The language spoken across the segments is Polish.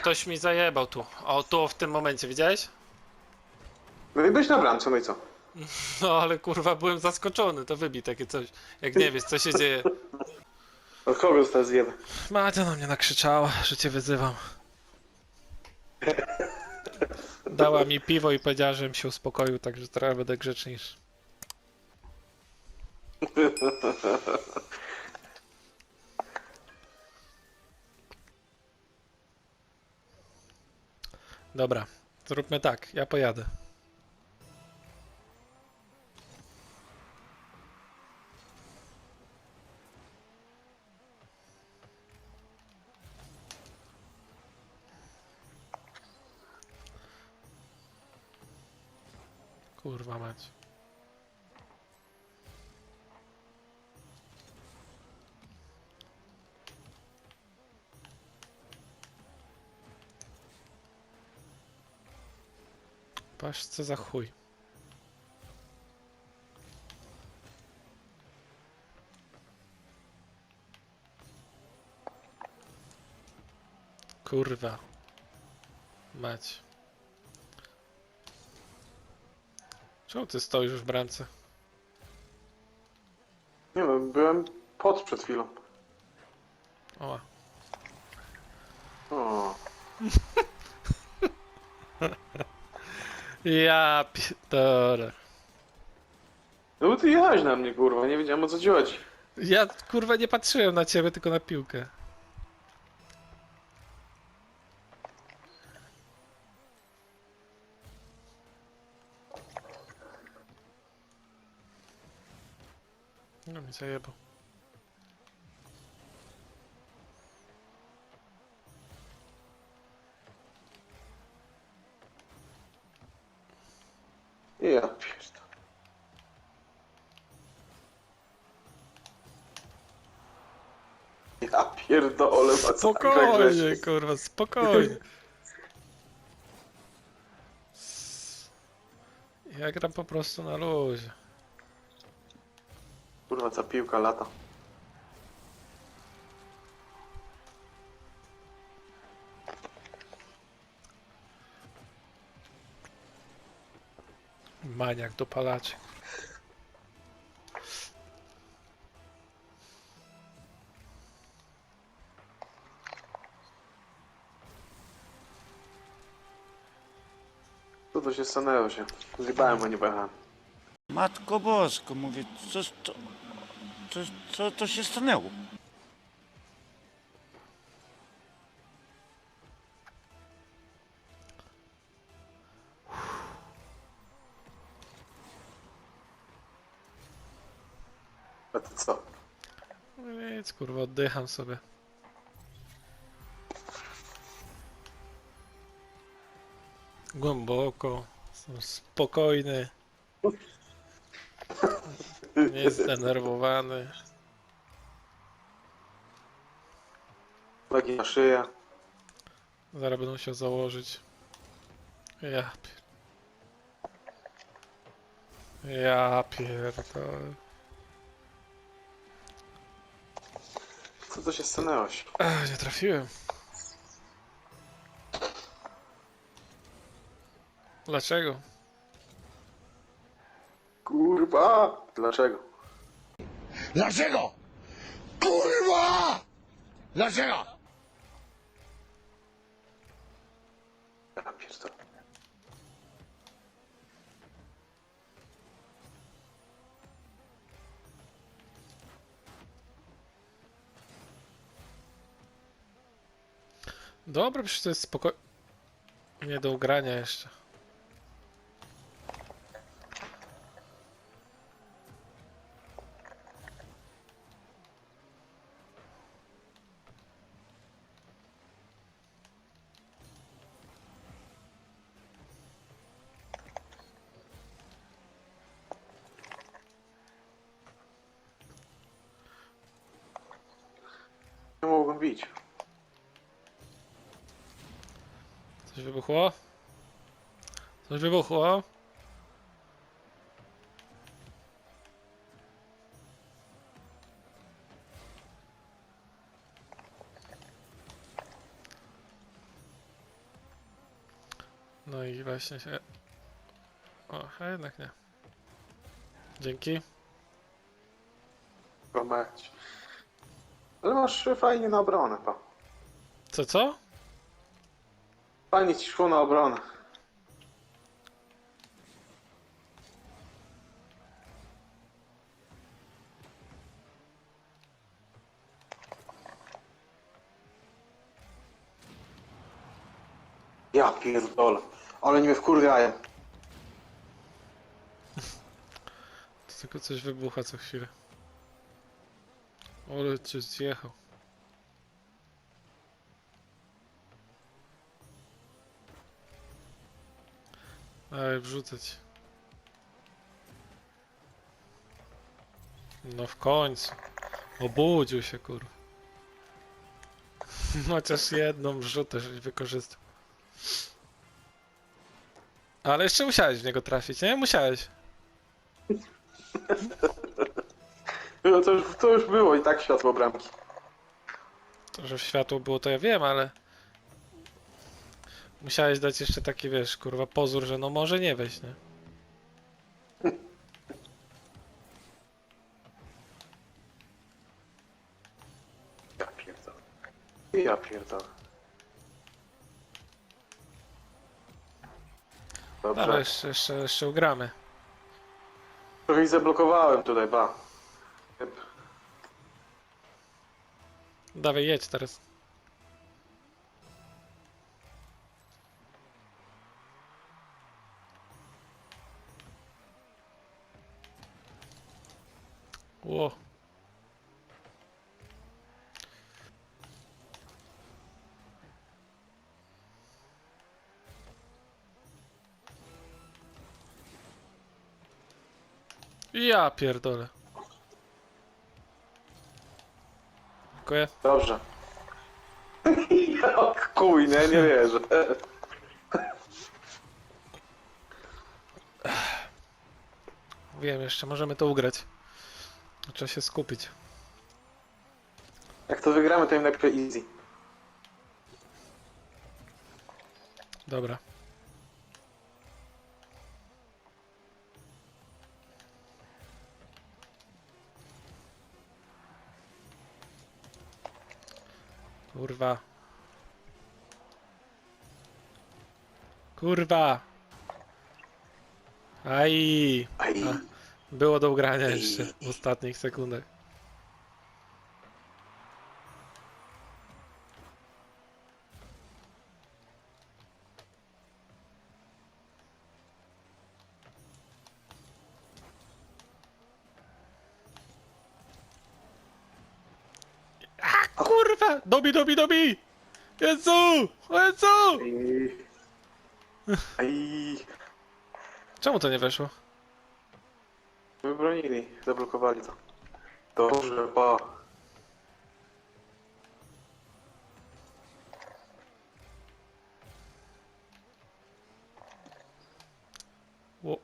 ktoś mi zajebał tu. O, tu w tym momencie, widziałeś? No i byś na bramce, no i co? No ale kurwa byłem zaskoczony, to wybij takie coś. Jak nie wiesz co się dzieje. Od kogo został zjebany? Macia na mnie nakrzyczała, że cię wyzywam. Dała mi piwo i powiedziała, żebym się uspokoił, także teraz będę grzeczniejszy. Dobra, zróbmy tak, ja pojadę. Kurwa mać. Patrz co za chuj. Kurwa. Mać. Czemu ty stoisz w bramce? Nie no, byłem pod przed chwilą. O, O, ja pierdolę. no bo ty jechałeś na mnie, kurwa, nie wiedziałem o co ci chodzi. Ja kurwa nie patrzyłem na ciebie, tylko na piłkę. No mi zajebał. Ja pierdolę. Ja pierdolę, Spokojnie, kurwa, spokojnie. Ja gram po prostu na luzie. Kurwa, ta piłka lata. Maniak dopalaczy. Co to się stanęło się? Zjebałem, a nie pojechałem. Matko Bosko, mówię, co, co, co, co to się stanęło? Nic, kurwa, oddycham sobie. Głęboko, jestem spokojny. Nie zdenerwowany. Lagi na szyję. Zaraz będę musiał założyć. Ja pier... Ja pierdolę. Co to się stanęło się? Ech, nie trafiłem. Dlaczego? Kurwa! Dlaczego? Dlaczego? Kurwa! Dlaczego? Ja pierdolę. Dobra, przecież to jest spoko... Nie do ugrania jeszcze. Nie mogłem bić. Coś wybuchło? Coś wybuchło? No i właśnie się... O, a jednak nie. Dzięki. Chyba mać. Ale masz fajnie na obronę, pa. Co, co? Fajnie ci szło na obronę. Ja pierdolę. Ale nie mnie wkurwiają. To tylko coś wybucha co chwilę. Ale cię zjechał. Ej, wrzucać. No w końcu. Obudził się, kur. Chociaż jedną wrzutę, żeś wykorzystał. Ale jeszcze musiałeś w niego trafić, nie? Musiałeś. No to, już, to już było i tak światło bramki. To, że światło było, to ja wiem, ale... Musiałeś dać jeszcze taki, wiesz, kurwa, pozór, że no może nie wejść, nie? Ja pierdolę. Ja pierdolę. Dobrze. Ale jeszcze, jeszcze, jeszcze ugramy. Trochę ich zablokowałem tutaj, ba. Jep. Dawaj, jedź teraz. Ja pierdolę. Dziękuję. Dobrze. Jak kuj, nie? Nie wierzę. Wiem, jeszcze możemy to ugrać. Trzeba się skupić. Jak to wygramy, to im lepiej easy. Dobra. Kurwa. Kurwa. Aj. Aj. A, było do ugrania jeszcze w ostatnich sekundach. A kurwa! Dobi, dobi, dobi! Jezu! Jezu! Aj. Aj. Czemu to nie weszło? Wybronili, zablokowali to. Dobrze, pa. Ło.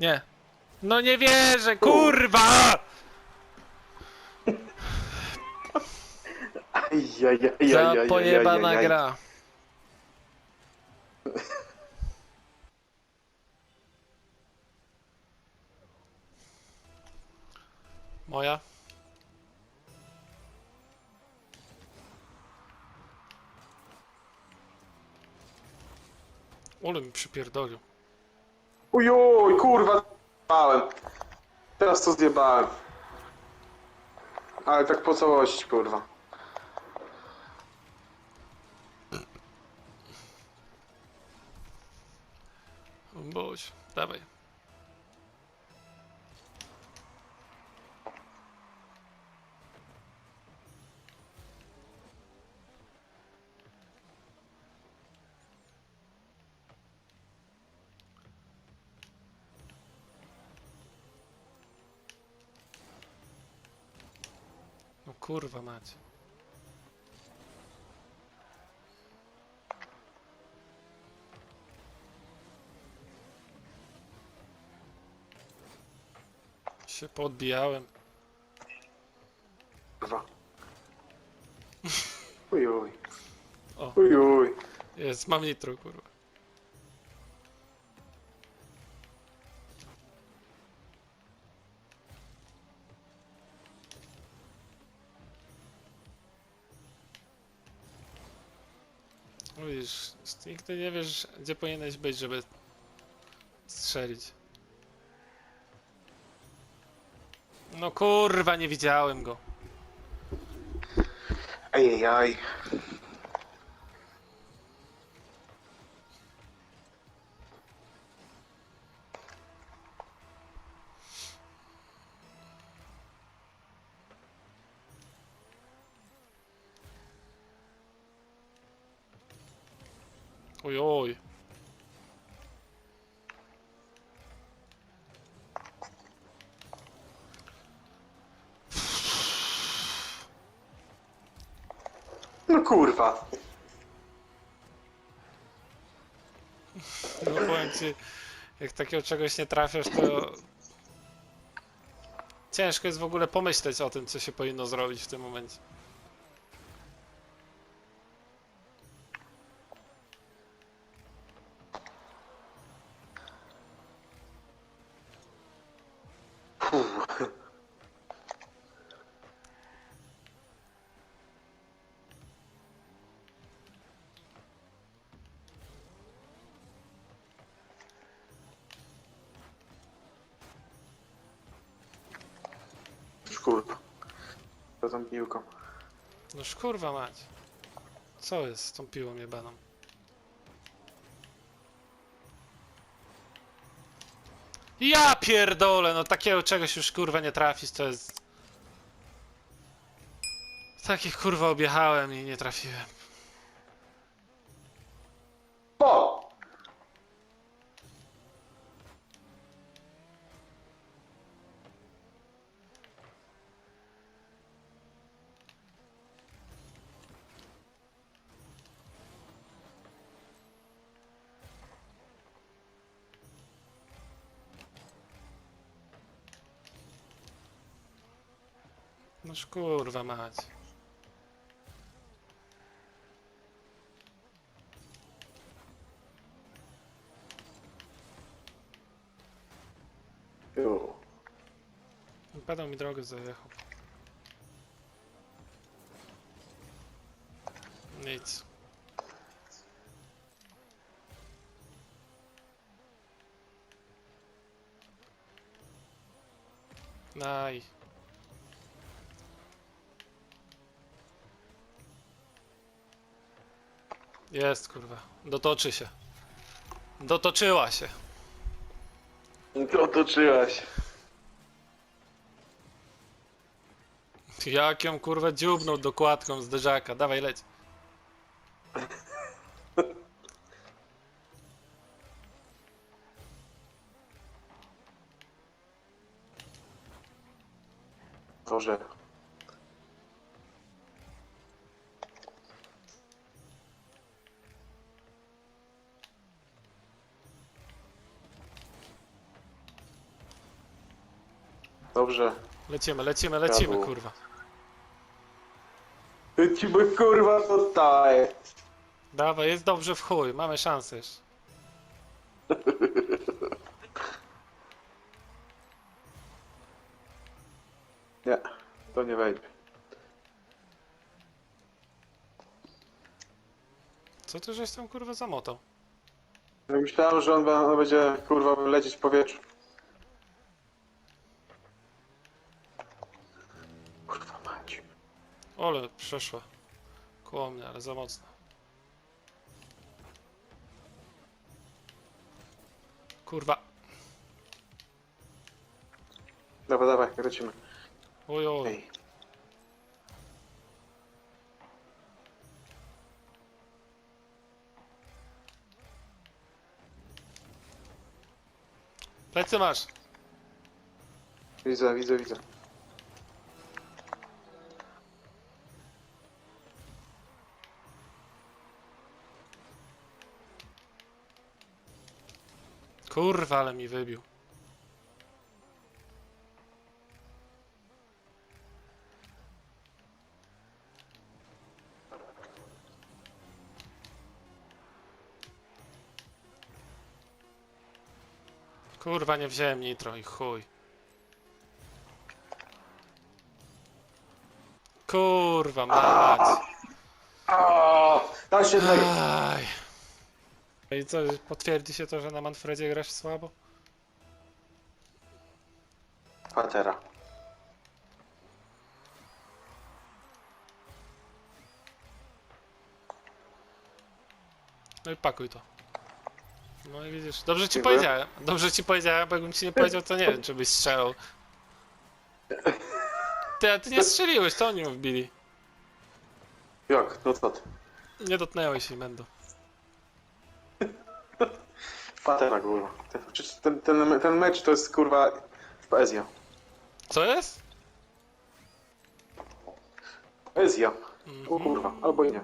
Nie. No nie wierzę, kurwa! Aj, aj, aj, aj, Za aj, aj, pojebana gra. Przypierdolił. Ujuj, kurwa, zjebałem. Teraz to zjebałem. Ale tak po całości, kurwa. Boś, dawaj. Kurwa macie. Się podbijałem. Kurwa. Ujuj. Uj, uj. Jest, mam nitro, kurwa. Nigdy nie wiesz, gdzie powinieneś być, żeby strzelić. No kurwa, nie widziałem go. Ejejaj. Oj, kurwa. No powiem ci, jak takiego czegoś nie trafiasz, to ciężko jest w ogóle pomyśleć o tym, co się powinno zrobić w tym momencie. Co tą piłką? Noż kurwa mać. Co jest z tą piłą jebaną? Ja pierdolę, no takiego czegoś już kurwa nie trafisz, to jest... Takich kurwa objechałem i nie trafiłem. Noż kurwa mać. Jo. Padał mi drogę zajechał. Nic. Naj. Jest kurwa. Dotoczy się. Dotoczyła się. Otoczyłaś. Jak ją kurwa dziubnął dokładką z derzaka. Dawaj leć. Boże. Dobrze. Lecimy, lecimy, lecimy kurwa. Ci by kurwa poddaję. Dawaj, jest dobrze w chuj, mamy szansę jeszcze. Nie, to nie wejdzie. Co ty żeś tam kurwa zamotał? Ja Myślałem, że on, be- on będzie kurwa lecieć w powietrzu. Kurwa mać. Ole, przeszła. Koło mnie, ale za mocno. Kurwa. Dawaj, dawaj, lecimy. Oj, oj. Ej. Plecy masz. Widzę, widzę, widzę. Kurwa, ale mi wybił. Kurwa, nie wziąłem nitro i chuj. Kurwa, mać. O, tak się tak. I co, potwierdzi się to, że na Manfredzie grasz słabo? Patera. No i pakuj to. No i widzisz, dobrze ci Dziękuję. powiedziałem. Dobrze ci powiedziałem, bo jakbym ci nie powiedział, to nie wiem, czy byś strzelał. Ty, a ty nie strzeliłeś, to oni ją wbili. Jak? No co ty? Nie dotknęłeś jej, Mendo. Patera, kurwa. Ten, przecież ten, ten, ten mecz to jest kurwa poezja. Co jest? Poezja. O kurwa, albo i nie.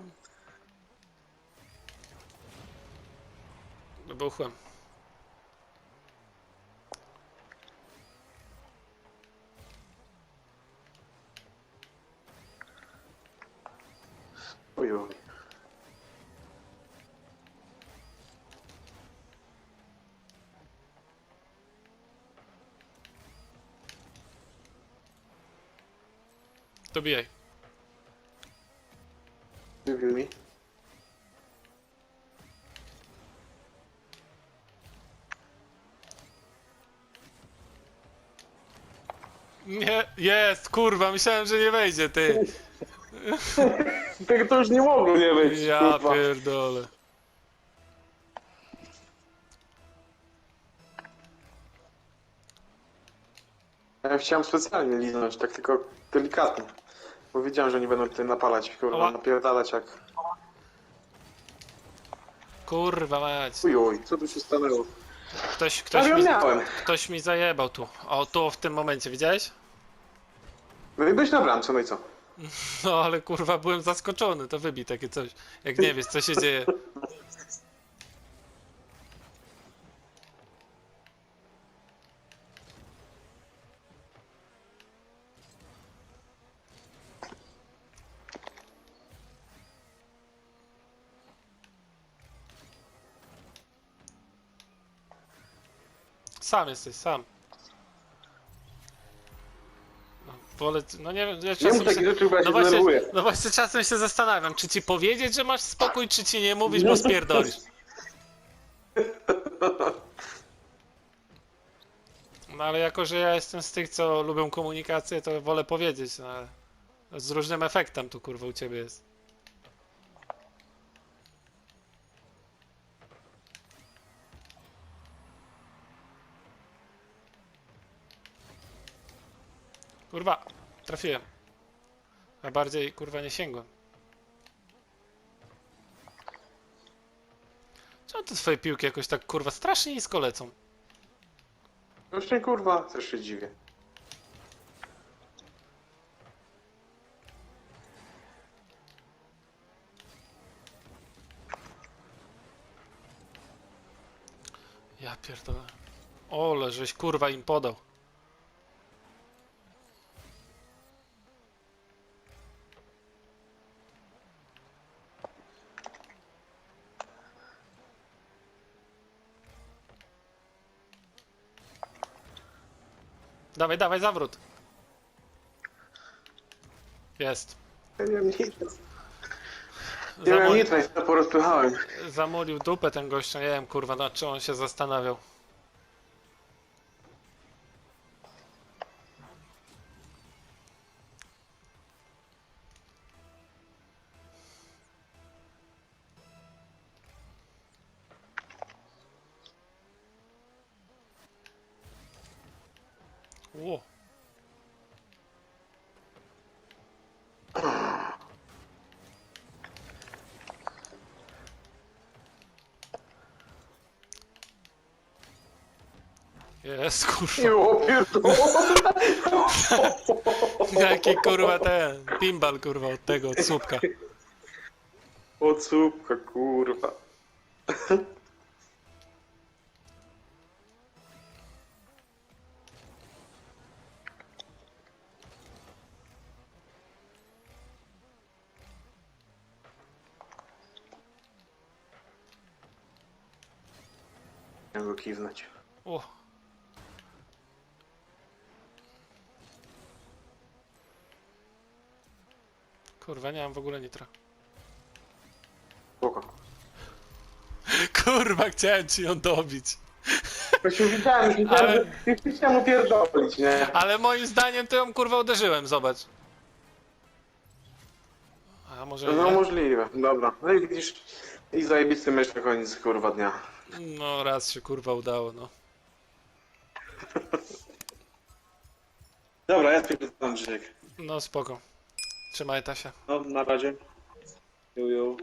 Wybuchłem. Ujuj. Dobijaj. Wybił mi. Nie, jest, kurwa, myślałem, że nie wejdzie, ty. Tego to już nie mogło nie być, Ja kurwa. pierdolę. Ja chciałem specjalnie liznąć, tak tylko delikatnie. Bo wiedziałem, że nie będą tutaj napalać, kurwa, Ała. napierdalać jak... Kurwa mać. Ujuj, co tu się stanęło? Ktoś, ktoś, Ale ja mi, miałem. ktoś mi zajebał tu. O, tu w tym momencie, widziałeś? No i byś na bramce, no i co? No ale kurwa, byłem zaskoczony, to wybij takie coś. Jak nie wiesz, co się dzieje. Sam jesteś, sam. No, wolę, no nie wiem, ja Nie czasem takich się, rzeczy, bo ja no właśnie, denerwuję. no właśnie czasem się zastanawiam, czy ci powiedzieć, że masz spokój, czy ci nie mówisz, bo spierdolisz. No ale jako, że ja jestem z tych, co lubią komunikację, to wolę powiedzieć, no ale z różnym efektem tu kurwa u ciebie jest. Kurwa, trafiłem. A bardziej kurwa nie sięgłem. Czemu te twoje piłki jakoś tak kurwa strasznie nisko lecą? Właśnie kurwa, też się dziwię. Ja pierdolę. Ole, żeś kurwa im podał. Dawaj, dawaj, zawrót. Jest. Ja nie miałem nitra. Nie miałem i to porozpychałem. zamolił dupę ten gość, nie wiem kurwa, na czym on się zastanawiał. Jest kurwa. Jaki kurwa ten pinball kurwa od tego, od słupka. O cupka, kurwa. Kurwa, nie mam w ogóle nitra. Spoko. Kurwa, chciałem ci ją dobić. To się widziałem, widziałem, Ale- że nie chciałem upierdolić, nie? Ale moim zdaniem to ją kurwa uderzyłem, zobacz. A może No nie? możliwe, dobra. No i widzisz, i zajebisty mecz na koniec kurwa dnia. No raz się kurwa udało, no. Dobra, ja spierdzam Żyk. No spoko. Trzymaj Tasia. No, na razie. Ju, ju.